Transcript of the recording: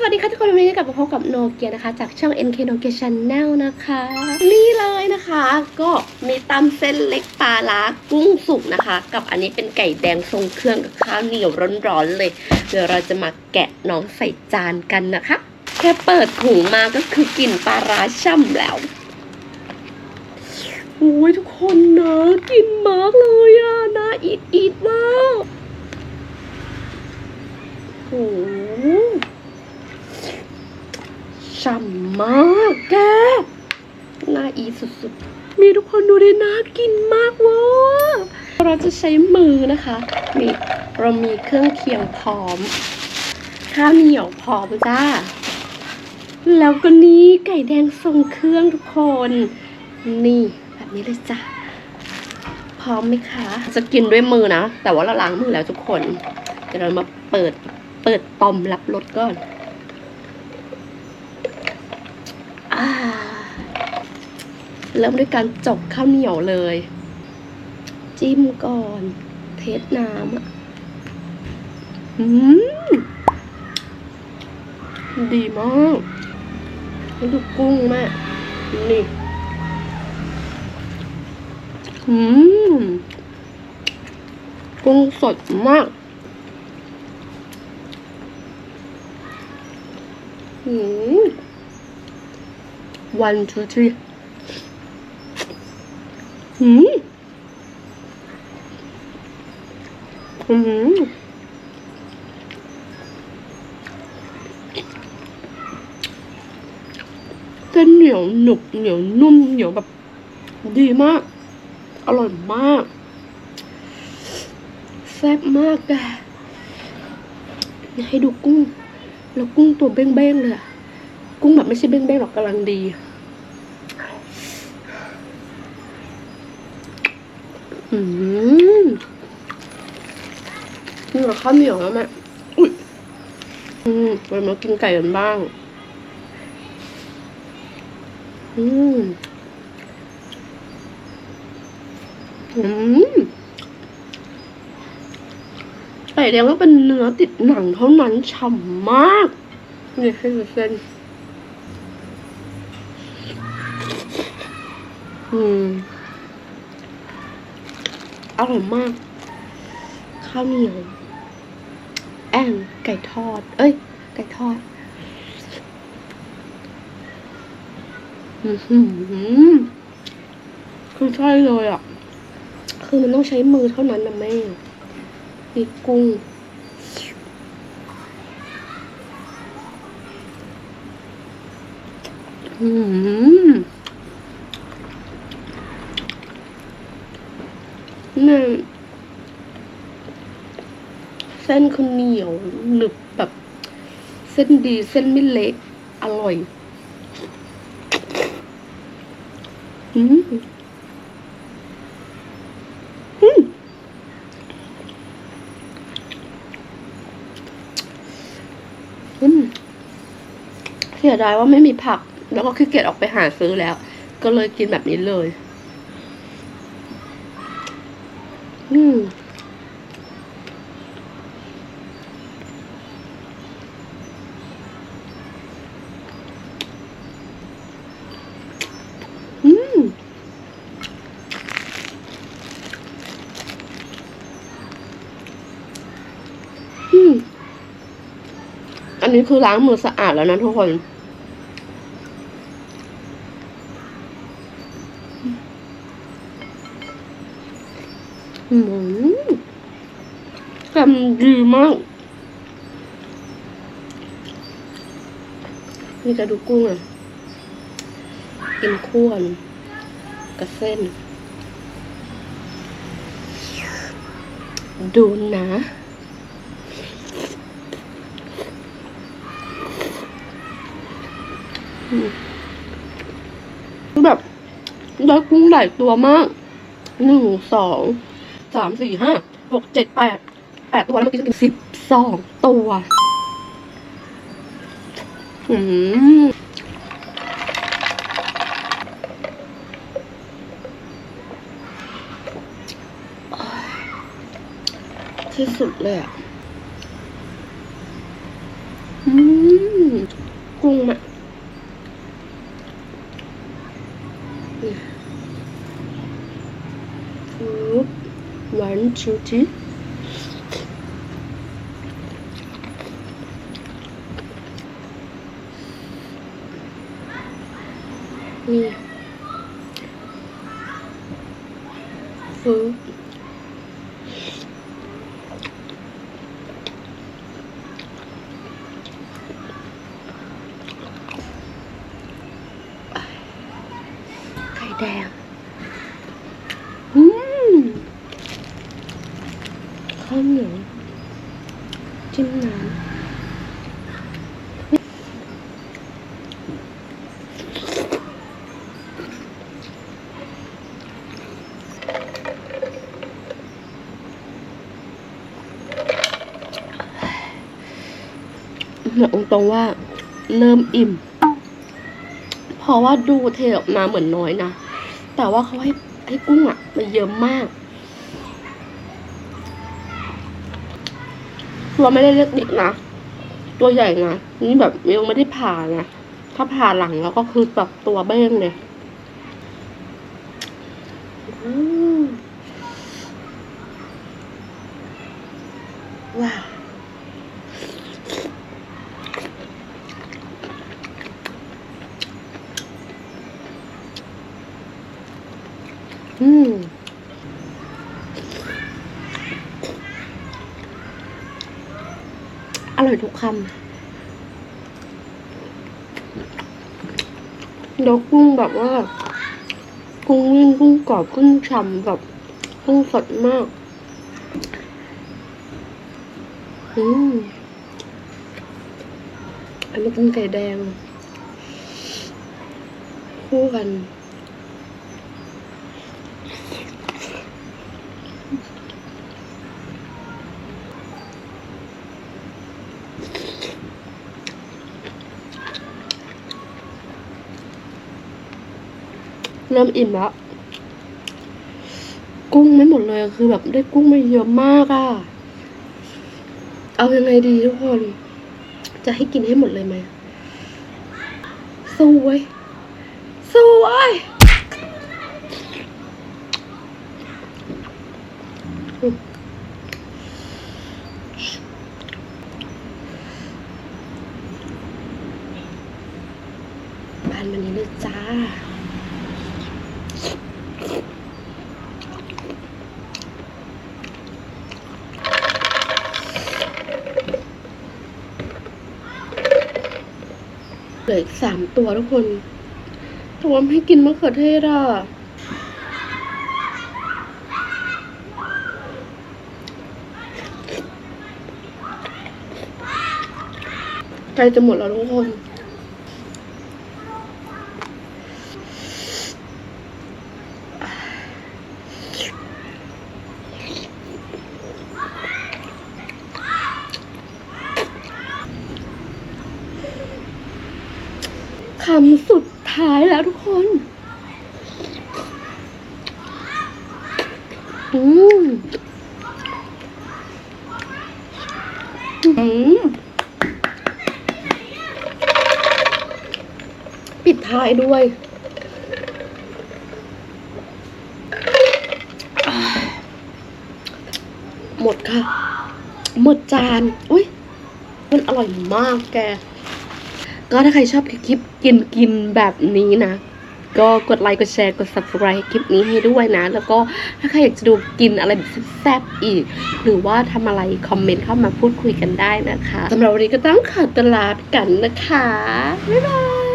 สวัสดีค่ะทุกคนวันนี้กลับมาพบกับโนเกียนะคะ จากช่อง NK Nokia Channel นะคะ นี่เลยนะคะ ก็มีตำเส้นเล็กปลาล้ากุ้งสุกนะคะ กับอันนี้เป็นไก่แดงทรงเครื่องกับข้าวเหนียวร้อนๆเลย เดี๋ยวเราจะมาแกะน้องใส่จานกันนะคะ แค่เปิดถุงมาก็คือกลิ่นปลาร้าช่ำแล้วโอ้ยทุกคนนะกินมากเลยอะน่าอีดอีดมากโอ้โห ฉ่ำมากแกน่าอีสุดๆ มีทุกคนดูได้น่ากินมากเว้ยเราจะใช้มือนะคะนี่เรามีเครื่องเคียงพร้อม ข้าวเหนียวพร้อมจ้า แล้วก็นี่ไก่แดงทรงเครื่องทุกคน นี่แบบนี้เลยจ้าพร้อมไหมคะ จะกินด้วยมือนะ แต่ว่าเราล้างมือแล้วทุกคน เดี๋ยวเรามาเปิด เปิดตอมรับรสก่อน อ่า เริ่มด้วยการจกข้าวเหนียวเลย จิ้มก่อน เทสน้ำอะอืมดีมากแล้วดูกุ้งแม่นี่อืมกุ้งสดมากอืม one two three หืมอืมเส้นเหนียวหนุบเหนียวนุ่มเหนียวแบบ ดีมาก อร่อยมาก แซ่บมากแกให้ดูกุ้ง แล้วกุ้งตัวเบ้งๆเลย กุ้งแบบไม่ใช่เบ้งๆหรอกกำลังดี อืมนี่กับข้าวเหนียวแล้วแม่อุ้ยอืมไปมากินไก่กันบ้าง อืมอืมไก่แดงก็เป็นเนื้อติดหนังเท่านั้นฉ่ำมากนี่ให้ดูเส้น อืม อร่อยมาก ข้าวเหนียว แอนไก่ทอด เอ้ย ไก่ทอดอือหือคือใช่เลยอะ คือมันต้องใช้มือเท่านั้นนะแม่นี่กุ้งอืม นี่เส้นคือเหนียวหนึบแบบ เส้นดีเส้นไม่เละอร่อย อืมอืมอืมเสียดายว่าไม่มีผัก แล้วก็ขี้เกียจออกไปหาซื้อแล้ว ก็เลยกินแบบนี้เลย มอืมอืมอันนี้คือล้างมือสะอาดแล้วนะทุกคน อืมกำดีมากนี่จะดูกกุ้งอะกินข้วนกับเส้น ดูนะแบบได้กุ้งหลายตัวมากหนึ่งสอง สามสี่ห้าหกเจ็ดแปดแปดตัวแล้วเมื่อกี้จะกินสิบสองตัว อืมที่สุดเลยอะ อืมนี่ปุ๊บ one two three นี่ปุ๊บไข่แดง อืมข้าวเหนียวจิ้มน้ำ บอกตรงๆว่าเริ่มอิ่ม เพราะว่าดูเทออกมาเหมือนน้อยนะ แต่ว่าเขาให้ให้กุ้งอะมันเยอะมากตัวไม่ได้เล็กดิกนะ ตัวใหญ่นะ นี่แบบยังไม่ได้ผ่านะ ถ้าผ่าหลังแล้วก็คือแบบตัวเบ้งเลยว้าว อืม อร่อยทุกคำแล้วกุ้งแบบว่า กุ้งวิ่งกุ้งกรอบกุ้งฉ่ำแบบกุ้งสดมาก อืมอันนี้กินไก่แดง คู่กัน เริ่มอิ่มแล้ว กุ้งไม่หมดเลยคือแบบได้กุ้งมาเยอะมากอะเอายังไงดีทุกคน จะให้กินให้หมดเลยไหมสู้เว้ยสู้เว้ยอืมบานมันนี้เลยจ้า เหลืออีกสามตัวทุกคนตัวมให้กินมะเขือเทศอะใกล้จะหมดแล้วทุกคน คำสุดท้ายแล้วทุกคน อืมอืมปิดท้ายด้วยหมดค่ะ หมดจาน อุ้ยมันอร่อยมากแก ก็ถ้าใครชอบคลิปกินกินแบบนี้นะ ก็กดไลค์กดแชร์กด subscribe คลิปนี้ให้ด้วยนะ แล้วก็ถ้าใครอยากจะดูกินอะไรแบบแซ่บๆอีก หรือว่าทำอะไรคอมเมนต์เข้ามาพูดคุยกันได้นะคะสำหรับวันนี้ก็ต้องขอตลาไปกันนะคะ บ๊ายบาย